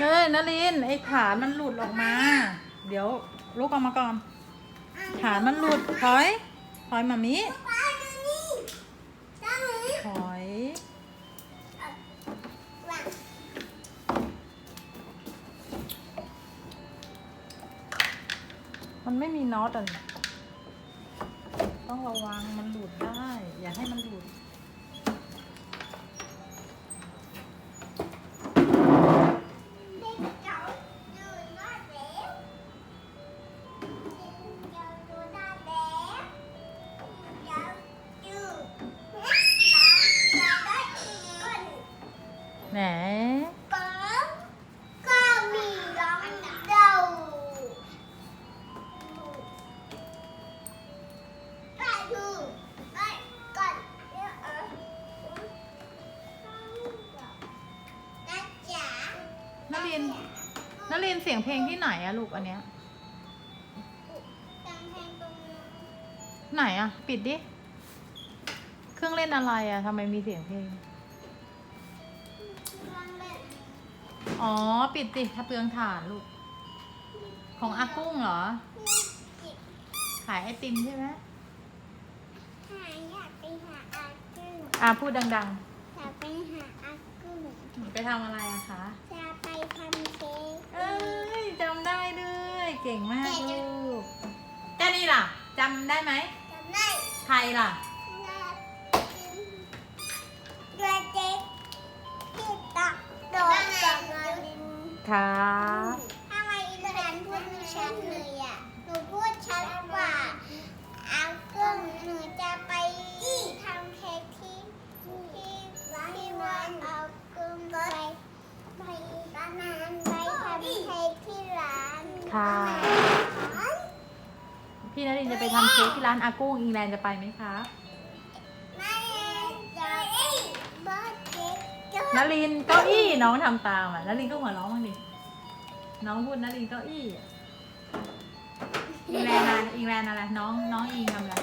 เฮ้ยนลินไอ้ฐานมันหลุดออกมา เดี๋ยวลูกออกมาก่อน ฐานมันหลุดถอยถอยมามีถอยมันไม่มีน็อตอะต้องระวังมันหลุดได้ อย่าให้มันหลุด ไหน ก็ก็มีรองเท้าไปดูไปก่อนเดี๋ยวเออนะจ๊ะนลินนลินเสียงเพลงที่ไหนอะลูกอันเนี้ย กำแพงตรงนู้นไหนอะปิดดิ เครื่องเล่นอะไรอะทำไมมีเสียงเพลง อ๋อ ปิดสิถ้าเปลืองถ่านลูก ของอากุ้งเหรอจิบขายไอติมใช่ไหมหาอยากไปหาอากุ้งอะพูดดังจะไปหาอากุ้งๆไปทำอะไรอะคะ จะไปทำเค้กเอ้ยจำได้ด้วย เก่งมากเก่งจัลูงกเจ้านี่ล่ะจำได้ไหมจำได้ ใครล่ะ ครับทำไมอินเดียนพูดไม่ชัดเลยอะ หนูพูดชัดกว่าอากุ้งหนูจะไปทำเค้กที่ที่ที่ร้านอากุ้งไปไปร้านนั้นไปทำเค้กที่ร้านค่ะ พี่นรินทร์จะไปทำเค้กที่ร้านอากุ้งอิงแลนด์จะไปไหมคะ นารินเก้าอี้น้องทำตามอะนารินก็หัวเราะบ้งดิน้องพูดนารินเก้าอี้อีแลนอะไรอีแลนอะไรน้องน้องอีทำอะไร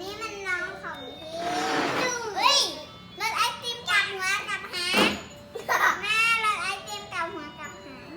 นี่มันน้องของพี่เฮ้ยรถไอติมกับหัวกับหางแม่รถไอติมกับหัวกับหาง